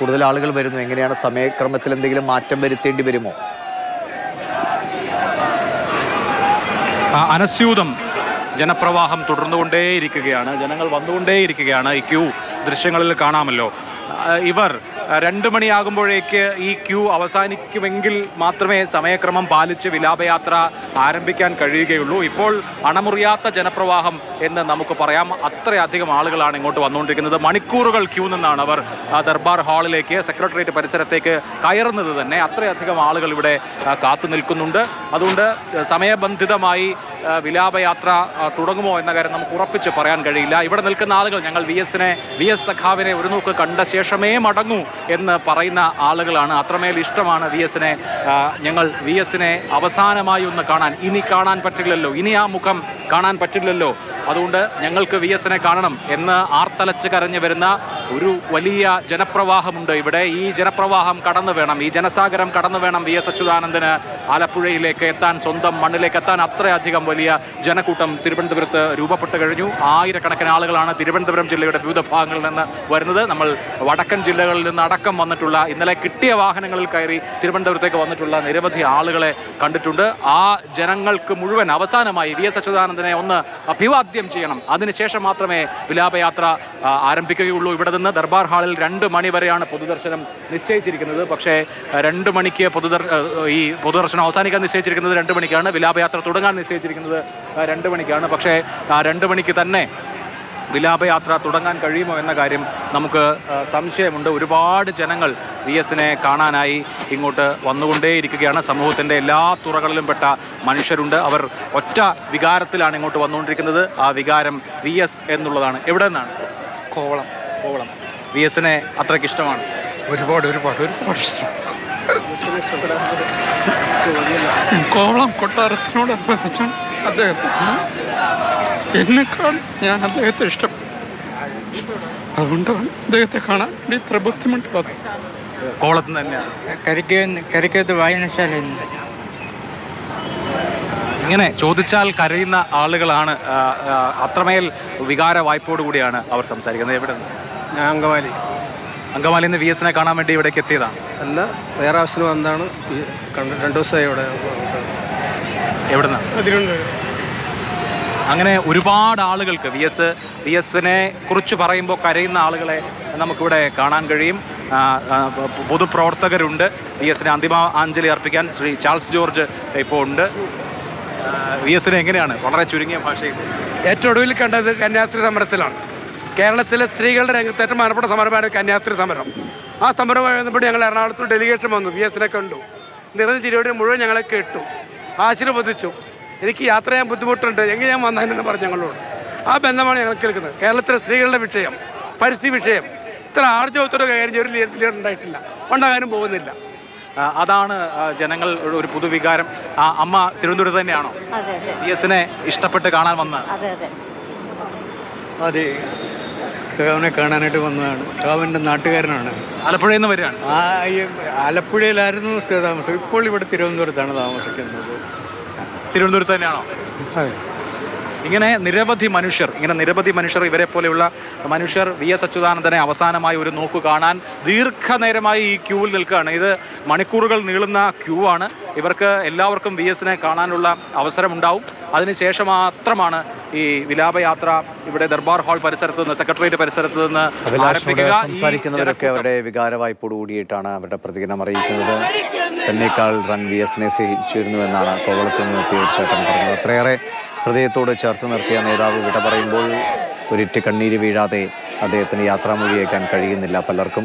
കൂടുതൽ ആളുകൾ വരുന്നു. എങ്ങനെയാണ് സമയക്രമത്തിൽ എന്തെങ്കിലും മാറ്റം വരുത്തേണ്ടി വരുമോ? അനസ്യൂതം ജനപ്രവാഹം തുടർന്നുകൊണ്ടേയിരിക്കുകയാണ്. ജനങ്ങൾ വന്നുകൊണ്ടേയിരിക്കുകയാണ്. ഈ ക്യൂ ദൃശ്യങ്ങളിൽ കാണാമല്ലോ. ഇവർ രണ്ട് മണിയാകുമ്പോഴേക്ക് ഈ ക്യൂ അവസാനിക്കുമെങ്കിൽ മാത്രമേ സമയക്രമം പാലിച്ച് വിലാപയാത്ര ആരംഭിക്കാൻ കഴിയുകയുള്ളൂ. ഇപ്പോൾ അണമുറിയാത്ത ജനപ്രവാഹം എന്ന് നമുക്ക് പറയാം. അത്രയധികം ആളുകളാണ് ഇങ്ങോട്ട് വന്നുകൊണ്ടിരിക്കുന്നത്. മണിക്കൂറുകൾ ക്യൂ നിന്നാണ് അവർ ദർബാർ ഹാളിലേക്ക് സെക്രട്ടേറിയറ്റ് പരിസരത്തേക്ക് കയറുന്നത് തന്നെ. അത്രയധികം ആളുകൾ ഇവിടെ കാത്തു നിൽക്കുന്നുണ്ട്. അതുകൊണ്ട് സമയബന്ധിതമായി വിലാപയാത്ര തുടങ്ങുമോ എന്ന കാര്യം നമുക്ക് ഉറപ്പിച്ച് പറയാൻ കഴിയില്ല. ഇവിടെ നിൽക്കുന്ന ആളുകൾ ഞങ്ങൾ വി എസിനെ വി എസ് സഖാവിനെ ഒരു നോക്ക് കണ്ട ശേഷമേ മടങ്ങൂ എന്ന് പറയുന്ന ആളുകളാണ്. അത്രമേൽ ഇഷ്ടമാണ് വി എസിനെ ഞങ്ങൾ വി എസിനെ അവസാനമായി ഒന്ന് കാണാൻ. ഇനി കാണാൻ പറ്റില്ലല്ലോ. ഇനി ആ മുഖം കാണാൻ പറ്റില്ലല്ലോ. അതുകൊണ്ട് ഞങ്ങൾക്ക് വി എസിനെ കാണണം എന്ന് ആർത്തലച്ച് കരഞ്ഞു വരുന്ന ഒരു വലിയ ജനപ്രവാഹമുണ്ട് ഇവിടെ. ഈ ജനപ്രവാഹം കടന്നു വേണം. ഈ ജനസാഗരം കടന്നു വേണം വി എസ് അച്യുതാനന്ദന് ആലപ്പുഴയിലേക്ക് എത്താൻ സ്വന്തം മണ്ണിലേക്ക് എത്താൻ അത്രയധികം വലിയ ജനക്കൂട്ടം തിരുവനന്തപുരത്ത് രൂപപ്പെട്ട് കഴിഞ്ഞു. ആയിരക്കണക്കിന് ആളുകളാണ് തിരുവനന്തപുരം ജില്ലയുടെ വിവിധ ഭാഗങ്ങളിൽ നിന്ന് വരുന്നത്. നമ്മൾ വടക്കൻ ജില്ലകളിൽ നിന്ന് അടക്കം വന്നിട്ടുള്ള ഇന്നലെ കിട്ടിയ വാഹനങ്ങളിൽ കയറി തിരുവനന്തപുരത്തേക്ക് വന്നിട്ടുള്ള നിരവധി ആളുകളെ കണ്ടിട്ടുണ്ട്. ആ ജനങ്ങൾക്ക് മുഴുവൻ അവസാനമായി വി എസ് അച്യുതാനന്ദനെ ഒന്ന് അഭിവാദ്യം ചെയ്യണം. അതിനുശേഷം മാത്രമേ വിലാപയാത്ര ആരംഭിക്കുകയുള്ളൂ. ഇവിടെ നിന്ന് ദർബാർ ഹാളിൽ രണ്ട് മണി വരെയാണ് പൊതുദർശനം നിശ്ചയിച്ചിരിക്കുന്നത്. പക്ഷേ രണ്ട് മണിക്ക് പൊതുദർ ഈ പൊതുദർശനം അവസാനിക്കാൻ നിശ്ചയിച്ചിരിക്കുന്നത് രണ്ട് മണിക്കാണ്. വിലാപയാത്ര തുടങ്ങാൻ നിശ്ചയിച്ചിരിക്കുന്നത് രണ്ട് മണിക്കാണ്. പക്ഷേ ആ രണ്ട് മണിക്ക് തന്നെ വിലാപയാത്ര തുടങ്ങാൻ കഴിയുമോ എന്ന കാര്യം നമുക്ക് സംശയമുണ്ട്. ഒരുപാട് ജനങ്ങൾ വി എസിനെ കാണാനായി ഇങ്ങോട്ട് വന്നുകൊണ്ടേയിരിക്കുകയാണ്. സമൂഹത്തിന്റെ എല്ലാ തുറകളിലും പെട്ട മനുഷ്യരുണ്ട്. അവർ ഒറ്റ വികാരത്തിലാണ് ഇങ്ങോട്ട് വന്നുകൊണ്ടിരിക്കുന്നത്. ആ വികാരം വി എസ് എന്നുള്ളതാണ്. എവിടെ നിന്നാണ്? കോവളം. കോവളം വി എസിനെ അത്രയ്ക്ക് ഇഷ്ടമാണ്. ഒരുപാട് ഒരുപാട് ഒരുപാട് ഇഷ്ടം. കോവളം കൊട്ടാരത്തിനോടനുബന്ധിച്ചും അദ്ദേഹത്തിന് എന്നെക്കാൾ ഞാൻ അദ്ദേഹത്തെ ഇഷ്ടം. അതുകൊണ്ടാണ് അദ്ദേഹത്തെ കാണാൻ വേണ്ടി ഇത്ര ബുദ്ധിമുട്ട് കോവളത്ത് നിന്ന് തന്നെയാണ്. കരിക്ക് കരിക്കത്ത് വായനശാല ഇങ്ങനെ ചോദിച്ചാൽ കരയുന്ന ആളുകളാണ് അത്രമേൽ വികാര വായ്പോടുകൂടിയാണ് അവർ സംസാരിക്കുന്നത്. എവിടെ നിന്ന് ഞാൻ അങ്കമാലി. അങ്കമാലിയിൽ നിന്ന് വി എസിനെ കാണാൻ വേണ്ടി ഇവിടേക്ക് എത്തിയതാണ് അല്ല വേറെ ആവശ്യത്തിന് വന്നതാണ്. ഈ കണ്ട് രണ്ടു ദിവസമായി ഇവിടെ. എവിടെ നിന്ന് തിരുവനന്തപുരം. അങ്ങനെ ഒരുപാട് ആളുകൾക്ക് വി എസ് വി എസിനെ കുറിച്ച് പറയുമ്പോൾ കരയുന്ന ആളുകളെ നമുക്കിവിടെ കാണാൻ കഴിയും. പൊതുപ്രവർത്തകരുണ്ട്. വി എസിന് അന്തിമ അഞ്ജലി അർപ്പിക്കാൻ ശ്രീ ചാൾസ് ജോർജ് ഇപ്പോൾ ഉണ്ട്. വി എസിനെ എങ്ങനെയാണ്? വളരെ ചുരുങ്ങിയ ഭാഷയിൽ. ഏറ്റവും ഒടുവിൽ കണ്ടത് കന്യാസ്ത്രീ സമരത്തിലാണ്. കേരളത്തിലെ സ്ത്രീകളുടെ രംഗത്ത് ഏറ്റവും പ്രധാനപ്പെട്ട സമരമാണ് കന്യാസ്ത്രീ സമരം. ആ സമരവുമായി ബന്ധപ്പെട്ട് ഞങ്ങൾ എറണാകുളത്ത് ഡെലിഗേഷൻ വന്നു വി എസിനെ കണ്ടു. നിറഞ്ഞ ചിരിയോടെ മുഴുവൻ ഞങ്ങളെ കേട്ടു. ആശീർവദിച്ചു എനിക്ക് യാത്ര ചെയ്യാൻ ബുദ്ധിമുട്ടുണ്ട് എങ്ങനെ ഞാൻ വന്നതെന്ന് പറഞ്ഞു ഞങ്ങളോട്. ആ ബന്ധമാണ് ഞങ്ങൾ കേൾക്കുന്നത്. കേരളത്തിലെ സ്ത്രീകളുടെ വിഷയം പരിസ്ഥിതി വിഷയം. ഇത്ര ആർജവത്തോടെ കൈകാര്യം ചെയ്ത ഒരു ലീഡർ ഉണ്ടായിട്ടില്ല. ഉണ്ടാകാനും പോകുന്നില്ല. അതാണ് ജനങ്ങൾ ഒരു- പുതുവികാരം. ആ, അമ്മ തിരുവനന്തപുരത്ത് തന്നെയാണോ? അതെ അതെ. വി എസിനെ ഇഷ്ടപ്പെട്ട് കാണാൻ വന്ന? അതെ അതെ. അതെ. സഖാവിനെ കാണാനായിട്ട് വന്നതാണ്. സഖാവിന്റെ നാട്ടുകാരനാണ്. ആലപ്പുഴയിൽ നിന്ന് വരികയാണ്. ആ ഈ ആലപ്പുഴയിലായിരുന്നു താമസം. ഇപ്പോൾ ഇവിടെ തിരുവനന്തപുരത്താണ് താമസിക്കുന്നത്. തിരുവനന്തപുരത്ത് തന്നെയാണോ? ഇങ്ങനെ നിരവധി മനുഷ്യർ ഇങ്ങനെ നിരവധി മനുഷ്യർ ഇവരെ പോലെയുള്ള മനുഷ്യർ വി എസ് അച്യുതാനന്ദനെ അവസാനമായി ഒരു നോക്ക് കാണാൻ ദീർഘനേരമായി ഈ ക്യൂവിൽ നിൽക്കുകയാണ്. ഇത് മണിക്കൂറുകൾ നീളുന്ന ക്യൂ ആണ്. ഇവർക്ക് എല്ലാവർക്കും വി എസിനെ കാണാനുള്ള അവസരമുണ്ടാവും. അതിനുശേഷം മാത്രമാണ് ഈ വിലാപയാത്ര ഇവിടെ ദർബാർ ഹാൾ പരിസരത്ത് നിന്ന് സെക്രട്ടേറിയറ്റ് പരിസരത്ത് നിന്ന് സംസാരിക്കുന്നവരൊക്കെ അവരുടെ വികാര വായ്പോട് കൂടിയിട്ടാണ് അവരുടെ പ്രതികരണം അറിയിക്കുന്നത്. തന്നെക്കാൾ റൺ വി എസിനെ സ്നേഹിച്ചിരുന്നു എന്നാണ് കോവളത്തിൽ നിന്ന് തീർച്ചയായിട്ടും പറഞ്ഞത്. അത്രയേറെ ഹൃദയത്തോട് ചേർത്ത് നിർത്തിയ നേതാവ് വിട പറയുമ്പോൾ ഒരിറ്റ് കണ്ണീര് വീഴാതെ അദ്ദേഹത്തിന് യാത്രാമൊഴിയേക്കാൻ കഴിയുന്നില്ല പലർക്കും.